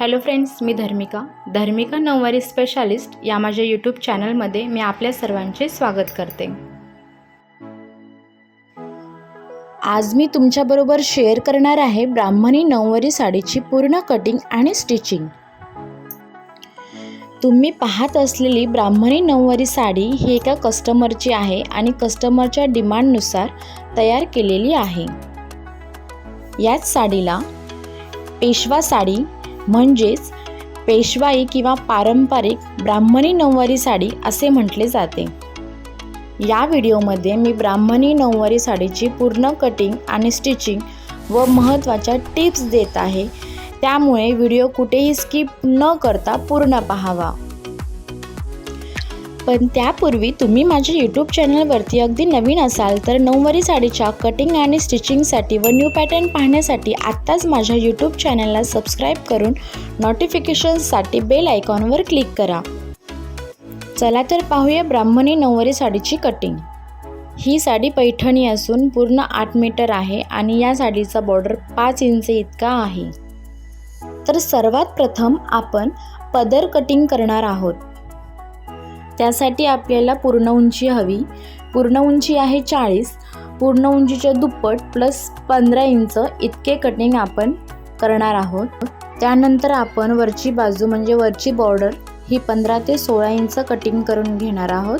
Hello friends मी धर्मिका. धर्मिका नऊवारी specialist या माझ्या यूट्यूब चॅनलमध्ये मी आपल्या सर्वांचे स्वागत करते. आज मी तुमच्याबरोबर शेअर करणार आहे ब्राह्मणी नऊवारी साडीची पूर्ण कटिंग आणि स्टिचिंग तुम्ही पाहत असलेली ब्राह्मणी नऊवारी साडी ही एका कस्टमरची आहे आणि कस्टमरच्या डिमांडनुसार तयार केलेली आहे. याच साडीला पेशवा साडी म्हणजेच पेशवाई किंवा पारंपरिक ब्राह्मणी नऊवारी साडी असे म्हटले जाते. या व्हिडिओमध्ये मी ब्राह्मणी नऊवारी साडीची पूर्ण कटिंग आणि स्टिचिंग व महत्त्वाच्या टिप्स देत आहे. त्यामुळे व्हिडिओ कुठेही स्किप न करता पूर्ण पाहावा. पण त्यापूर्वी तुम्ही माझ्या यूट्यूब चॅनलवरती अगदी नवीन असाल तर नऊवारी साडीच्या कटिंग आणि स्टिचिंगसाठी व न्यू पॅटर्न पाहण्यासाठी आत्ताच माझ्या यूट्यूब चॅनलला सबस्क्राईब करून नोटिफिकेशन्ससाठी बेल आयकॉनवर क्लिक करा. चला तर पाहूया ब्राह्मणी नऊवारी साडीची कटिंग ही साडी पैठणी असून पूर्ण आठ मीटर आहे आणि या साडीचा बॉर्डर पाच इंच इतका आहे. तर सर्वात प्रथम आपण पदर कटिंग करणार आहोत. त्यासाठी आपल्याला पूर्ण उंची हवी. पूर्ण उंची आहे चाळीस. पूर्ण उंचीच्या दुप्पट प्लस पंधरा इंच इतके कटिंग आपण करणार आहोत. त्यानंतर आपण वरची बाजू म्हणजे वरची बॉर्डर ही पंधरा ते सोळा इंच कटिंग करून घेणार आहोत.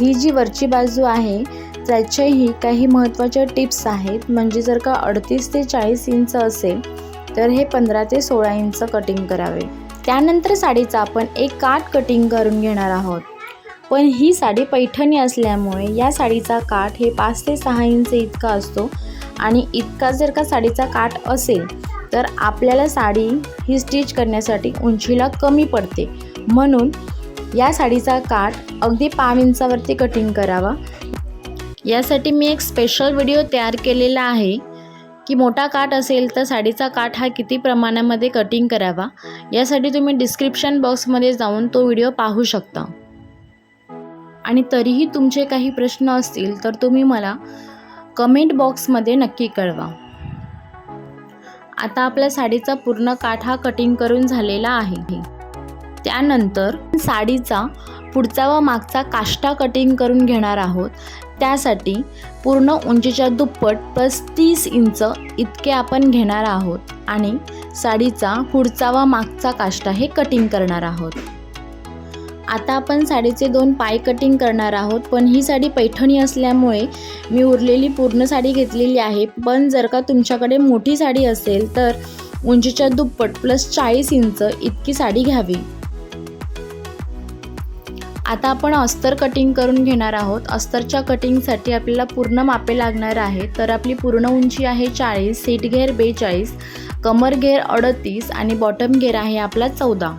ही जी वरची बाजू आहे त्याच्याही काही महत्त्वाच्या टिप्स आहेत. म्हणजे जर का अडतीस ते चाळीस इंच असेल तर हे पंधरा ते सोळा इंच कटिंग करावे. त्यानंतर साडीचा आपण एक काठ कटिंग करून घेणार आहोत. पण ही साडी पैठणी असल्यामुळे या साडीचा काठ हे पाच ते सहा इंच इतका असतो. आणि इतका जर का साडीचा काठ असेल तर आपल्याला साडी ही स्टिच करण्यासाठी उंचीला कमी पडते. म्हणून या साडीचा काठ अगदी पाव इंचावरती कटिंग करावा. यासाठी मी एक स्पेशल व्हिडिओ तयार केलेला आहे. की मोठा काठ असेल तर साडीचा काठ हा किती प्रमाणामध्ये कटिंग करावा? यासाठी तुम्ही डिस्क्रिप्शन बॉक्समध्ये जाऊन तो व्हिडिओ पाहू शकता. आणि तरीही तुमचे काही प्रश्न असतील तर तुम्ही मला कमेंट बॉक्समध्ये नक्की कळवा. आता आपल्या साडीचा पूर्ण काठ हा कटिंग करून झालेला आहे. त्यानंतर साडीचा पुढचा व मागचा काष्टा कटिंग करून घेणार आहोत. त्यासाठी पूर्ण उंचीच्या दुप्पट प्लस तीस इंच इतके आपण घेणार आहोत आणि साडीचा पुढचा व मागचा काष्टा हे कटिंग करणार आहोत. आता आपण साडीचे दोन पाय कटिंग करणार आहोत पण ही साडी पैठणी असल्यामुळे मी उरलेली पूर्ण साडी घेतलेली आहे. पण जर का तुमच्याकडे मोठी साडी असेल तर उंचीच्या दुप्पट प्लस चाळीस इंच इतकी साडी घ्यावी. आता आपण अस्तर कटिंग करून घेणार आहोत. अस्तरच्या कटिंगसाठी आपल्याला पूर्ण मापे लागणार आहे तर आपली पूर्ण उंची आहे चाळीस सीट घेर बेचाळीस कमर घेर अडतीस आणि बॉटम घेर आहे आपला चौदा.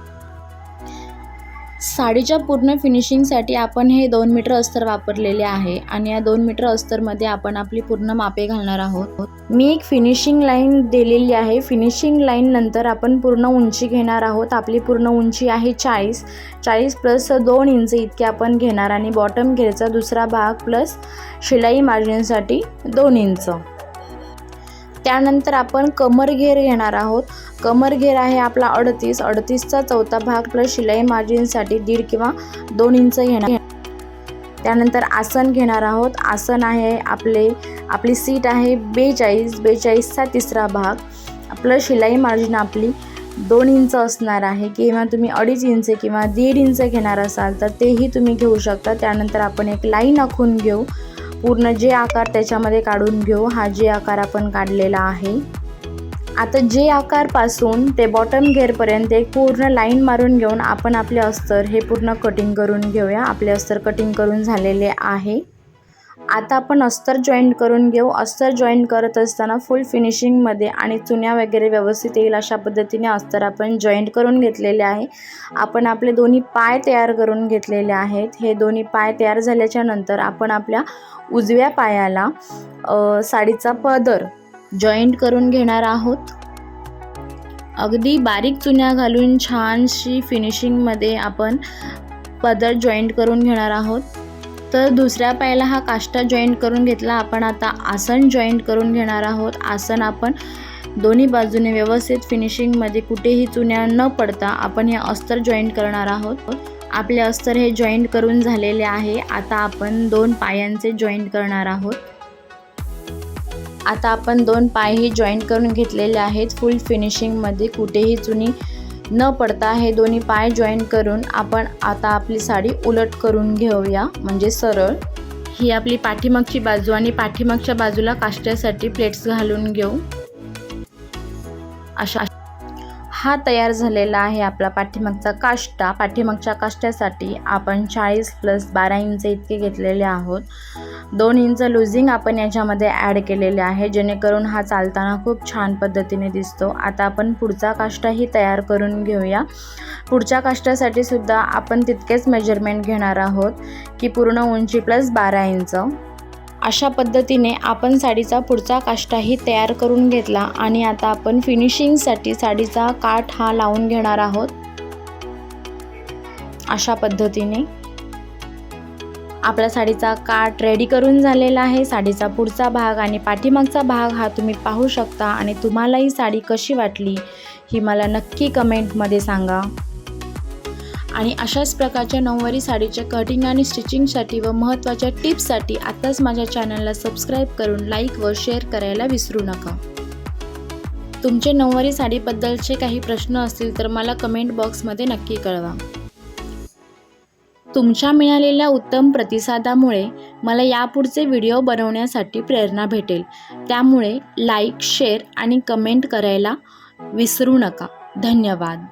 साडीच्या पूर्ण फिनिशिंगसाठी आपण हे दोन मीटर अस्तर वापरलेले आहे आणि या दोन मीटर अस्तरमध्ये आपण आपली पूर्ण मापे घालणार आहोत. मी एक फिनिशिंग लाईन दिलेली आहे. फिनिशिंग लाईन नंतर आपण पूर्ण उंची घेणार आहोत. आपली पूर्ण उंची आहे चाळीस. चाळीस प्लस दोन इंच इतके आपण घेणार आणि बॉटम घेरचा दुसरा भाग प्लस शिलाई मार्जिनसाठी दोन इंच. त्यानंतर आपण कमर घेर घेणार आहोत. कमर घेर आहे आपला अडतीस. अडतीसचा चौथा भाग प्लस शिलाई मार्जिनसाठी दीड किंवा दोन इंच घेणार त्यानंतर आसन घेणार आहोत. आसन आहे आपले आपली सीट आहे बेचाळीस. बेचाळीसचा तिसरा भाग. आपलं शिलाई मार्जिन आपली दोन इंच असणार आहे. किंवा तुम्ही अडीच इंच किंवा दीड इंच घेणार असाल तर तेही तुम्ही घेऊ शकता. त्यानंतर आपण एक लाईन आखून घेऊ. पूर्ण जे आकार त्याच्यामध्ये काढून घेऊ हा जे आकार आपण काढलेला आहे. आता जे आकारपासून ते बॉटम घेरपर्यंत एक पूर्ण लाईन मारून घेऊन आपण आपले अस्तर हे पूर्ण कटिंग करून घेऊया. आपले अस्तर कटिंग करून झालेले आहे. आता आपण अस्तर जॉईंट करून घेऊ. अस्तर जॉईंट करत असताना फुल फिनिशिंगमध्ये आणि चुन्या वगैरे व्यवस्थित येईल अशा पद्धतीने अस्तर आपण जॉईंट करून घेतलेले आहे. आपण आपले दोन्ही पाय तयार करून घेतलेले आहेत. हे दोन्ही पाय तयार झाल्याच्यानंतर आपण आपल्या उजव्या पायाला साडीचा पदर जॉईंट करून घेणार आहोत. अगदी बारीक चुन्या घालून छानशी फिनिशिंगमध्ये आपण पदर जॉईंट करून घेणार आहोत. तर दुसऱ्या पायाला हा काष्टा जॉईंट करून घेतला. आपण आता आसन जॉईंट करून घेणार आहोत. आसन आपण दोन्ही बाजूने व्यवस्थित फिनिशिंगमध्ये कुठेही चुन्या न पडता आपण हे अस्तर जॉईंट करणार आहोत. आपले अस्तर हे जॉईंट करून झालेले आहे. आता आपण दोन पायांचे जॉईंट करणार आहोत. आता आपण दोन पायही जॉईंट करून घेतलेले आहेत. फुल फिनिशिंगमध्ये कुठेही चुनी न पडता हे दोन्ही पाय जॉईन करून आपण आता आपली साडी उलट करून घेऊया. म्हणजे सरळ. ही आपली पाठीमागची बाजू आणि पाठीमागच्या बाजूला काष्ट्यासाठी प्लेट्स घालून घेऊ. अशा हा तयार झालेला आहे आपला पाठीमागचा काष्टा. पाठीमागच्या काष्ट्यासाठी आपण चाळीस प्लस बारा इंच इतके घेतलेले आहोत. दोन इंच लुझिंग आपण याच्यामध्ये ॲड केलेले आहे जेणेकरून हा चालताना खूप छान पद्धतीने दिसतो. आता आपण पुढचा काष्टाही तयार करून घेऊया. पुढच्या काष्टासाठी सुद्धा आपण तितकेच मेजरमेंट घेणार आहोत की पूर्ण उंची प्लस बारा इंच अशा पद्धतीने आपण साडीचा पुढचा काष्टाही तयार करून घेतला आणि आता आपण फिनिशिंगसाठी साडीचा काठ हा लावून घेणार आहोत. अशा पद्धतीने. आपल्या साडीचा काठ रेडी करून झालेला आहे. साडीचा पुढचा भाग आणि पाठीमागचा भाग हा तुम्ही पाहू शकता आणि तुम्हाला ही साडी कशी वाटली ही मला नक्की कमेंटमध्ये सांगा. आणि अशाच प्रकारच्या नऊवारी साडीच्या कटिंग आणि स्टिचिंगसाठी व महत्त्वाच्या टिप्ससाठी आत्ताच माझ्या चॅनलला सबस्क्राईब करून लाईक व शेअर करायला विसरू नका. तुमचे नऊवारी साडीबद्दलचे काही प्रश्न असतील तर मला कमेंट बॉक्समध्ये नक्की कळवा. तुमच्या मिळालेल्या उत्तम प्रतिसादामुळे मला यापुढचे व्हिडिओ बनवण्यासाठी प्रेरणा भेटेल. त्यामुळे लाईक शेअर आणि कमेंट करायला विसरू नका. धन्यवाद.